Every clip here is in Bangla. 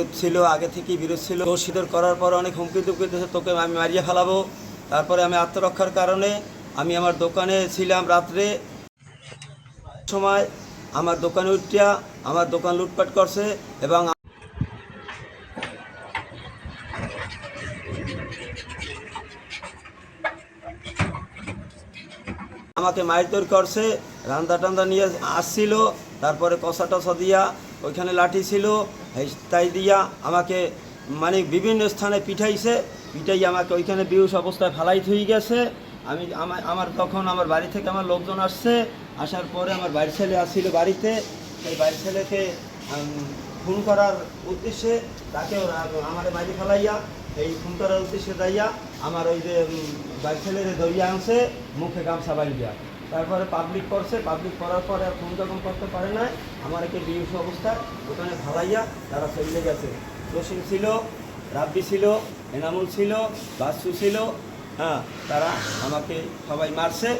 বিরোধ ছিল, আগে থেকেই বিরোধ ছিল। দোষীদের করার পর অনেক হুমকি দিয়েছে, তোকে আমি মারিয়ে ফেলাবো। তারপরে আমি আত্মরক্ষার কারণে আমি আমার দোকানে ছিলাম রাত্রে। সময় আমার দোকানে উঠিয়া আমার দোকান লুটপাট করছে এবং আমাকে মারধর করছে রান্দা টান্দা নিয়ে আসছিল, তারপরে কষা টসা দিয়া ওইখানে লাঠি ছিল। তাই দিয়া আমাকে মানে বিভিন্ন স্থানে পিঠাইছে, পিঠাই আমাকে ওইখানে বিহুস অবস্থায় ফালাই থুই গেছে। আমি আমার আমার তখন আমার বাড়ি থেকে আমার লোকজন আসছে, আসার পরে আমার বাড়ির ছেলে আসছিল বাড়িতে। সেই বাড়ির ছেলেকে খুন করার উদ্দেশ্যে তাকেও আমার বাড়ি ফেলাইয়া, এই খুন করার উদ্দেশ্যে যাইয়া আমার ওই যে বাড়ির ছেলেরে দরিয়া আনছে, মুখে গামছা বাড়িয়া তারপরে পাবলিক করছে পাবলিক করার পরে ফোন যখন করতে পারে না আমার একে বিহুস অবস্থা, ওখানে ফালাইয়া তারা চলে গেছে। জসিম ছিল, রাব্বি ছিল, এনামুল ছিল, বাসু ছিল হ্যাঁ তারা আমাকে সবাই মারছে।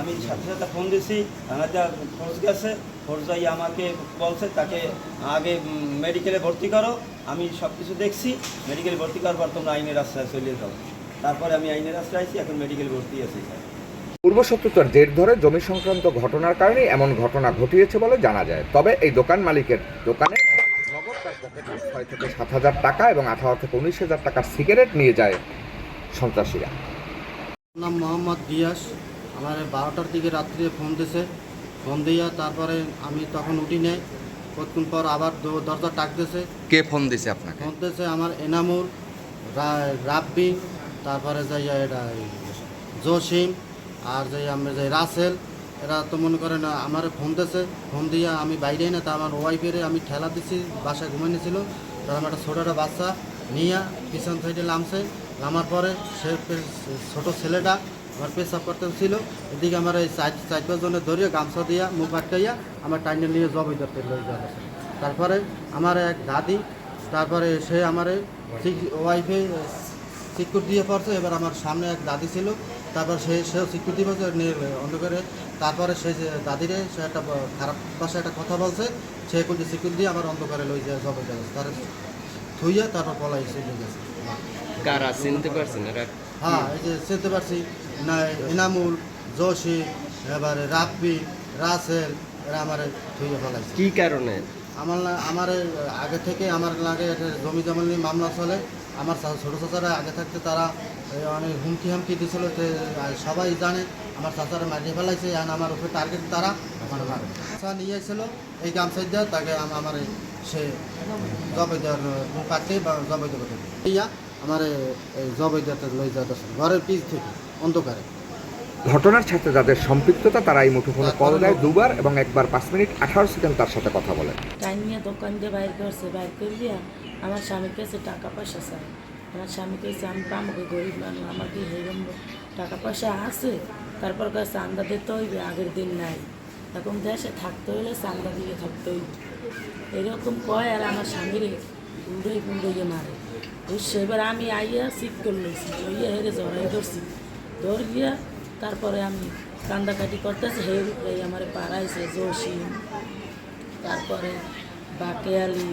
আমি সাথে সাথে ফোন দিছি থানাতে ফোর্স গেছে ফোর্স যাই আমাকে বলছে, তাকে আগে মেডিকেলে ভর্তি করো। আমি সব কিছু দেখছি মেডিকেলে ভর্তি করার পর তোমরা আইনের রাস্তায় চলে যাও। তারপরে আমি আইনের রাস্তায় আছি এখন মেডিকেল ভর্তি আছি। স্যার পূর্ব শত্রুতার জের ধরে জমি সংক্রান্ত ঘটনার কারণে এমন ঘটনা ঘটিয়েছে বলে জানা যায়। তবে এই দোকান মালিকের দোকানে নগদ তার পকেটে ছয় থেকে সাত হাজার টাকা এবং আঠারো থেকে উনিশ হাজার টাকার সিগারেট নিয়ে যায় সন্ত্রাসীরা। নাম মোহাম্মদ গিয়াস। আমার বারোটার দিকে রাত্রে ফোন দিছে। ফোন দিয়া তারপরে আমি তখন উঠি নেই। কতক্ষণ পর আবার দরজা টাক দিছে। কে ফোন দিছে আপনাকে? ফোন দিছে আমার এনামুর রা- রাব্বি তারপরে যাই এটা জসিম। আর যে আমি যে রাসেল, এরা তো মনে করেন আমার ফোন দিছে ফোন দিয়ে আমি বাইরে না তা আমার ওয়াইফের আমি ঠেলা দিছি, বাসায় ঘুমাইছিল তার আমার একটা ছোটো একটা বাচ্চা নিয়ে পিছন সাইডে নামছে। নামার পরে সে ছোট ছেলেটা আমার পেশাব করতে ছিল। এদিকে আমার এই চার চার পাঁচজনে ধরিয়ে গামছা দিয়া মুখ আটকাইয়া আমার টাইনে নিয়ে জবাই ধরতে লয়ে যাওয়া তারপরে আমার এক দাদি, তারপরে সে আমার ওয়াইফে সিকিউর দিয়ে পড়ছে। এবার আমার সামনে এক দাদি ছিল। তারপর সে সেও সিকিউরিটি পাচ্ছে নিয়ে অন্ধকারে। তারপরে সে যে দাদিরে সে একটা খারাপ পাশে একটা কথা বলছে। সে কিন্তু সিকিউর দিয়ে আমার অন্ধকারে লই যায় জবে গেছে তার থুইয়া তারপর পলাই চলে গেছে। কারা? চিনতে পারছেন হ্যাঁ এই যে চিনতে পারছি। না এনামুল জোশি এবারে রাব্বি রাসেল এরা আমার থুইয়া পলাইছে। কি কারণে? আমার আমার আগে থেকে আমার লাগে জমি জমা নিয়ে মামলা চলে। আমার ছোটো চাচারা আগে থাকতে তারা অনেক হুমকি হামকি আর সবাই জানে, আমার চাচারা মারিয়ে ফেলাইছে, আর আমার উপরে টার্গেট তারা আমার মারে আচ্ছা নিয়ে এসেছিল এই গামছাই দেওয়া তাকে আমার সে জবাই দেওয়ার কাটতে বা জবাই দেবো ইয়া আমার এই জবাই দেওয়াতে লই যাওয়া ঘরের পিছ থেকে, অন্ধকারে। ঘটনার সাথে যাদের সম্পৃক্ততা তারা এই মুঠোফোনে কল দেয় দুবার এবং একবার পাঁচ মিনিট আঠারো সেকেন্ড তার সাথে কথা বলে। টাইম নিয়ে দোকান দিয়ে বাইর করছে বাইর করে দিয়া আমার স্বামীর কাছে টাকা পয়সা চাই আমার স্বামী কাছে আমি আমাকে গরিব মানুষ আমাকে হেরম টাকা পয়সা আছে তারপর কাছে চান্দা দিতে হইবে আগের দিন নাই। এখন দেশে থাকতে হইলে চান্দা দিয়ে থাকতে হইবে। এরকম কয় আর আমার স্বামীরে উড়ে কুড়ে মারে। এবার আমি আইয়া সিট করে লইছি লইয়া হেরে জড়াই ধরছি। ধর গিয়া তারপরে আমি কান্দাকাটি করতেছি হে এই আমার পাড়াইছে জসিম, তারপরে বাকেয়ালি,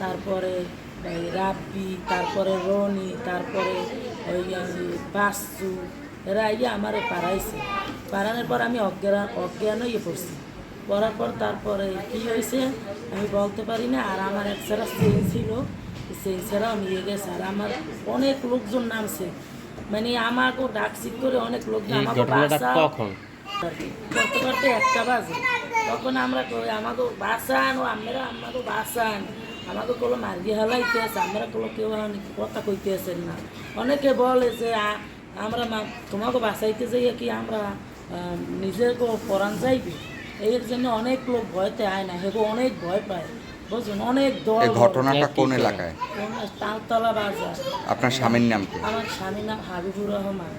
তারপরে ওই রাব্বি, তারপরে রনি, তারপরে ওই বাসু এরা ইয়ে আমারে পাড়াইছে। পাড়ানোর পর আমি অজ্ঞান অজ্ঞান হয়ে পড়ছি। পড়ার পর তারপরে কি হয়েছে আমি বলতে পারি না, আর আমার এক ছাড়া চেন ছিল সেই ছাড়াও নিয়ে গেছে। আর আমার অনেক লোকজন নামছে মানে আমাকেও ডাকসিক করে অনেক এই আমাকে বাসা কখন? করতে করতে একটা বাজে। তখন আমরা কই আমাকে বাসান ও আমরা আমাকে বাসান। আমাকে কোনো মার্গি হালাইতে আছে। আমরা কোনো কেউ কথা কইতে আছেন না। অনেকে বলে যে আমরা মা- তোমাকে বাঁচাইতে যাইয়ে কি আমরা নিজের পরাণ যাইবে? এর জন্য অনেক লোক ভয়তে আয় না হেগো অনেক ভয় পায়। বুঝুন অনেক দল এই ঘটনাটা কোন এলাকায়? তালতলা বাজার। আপনার স্বামীর নাম কি? আমার স্বামীর নাম হাবিবুর রহমান।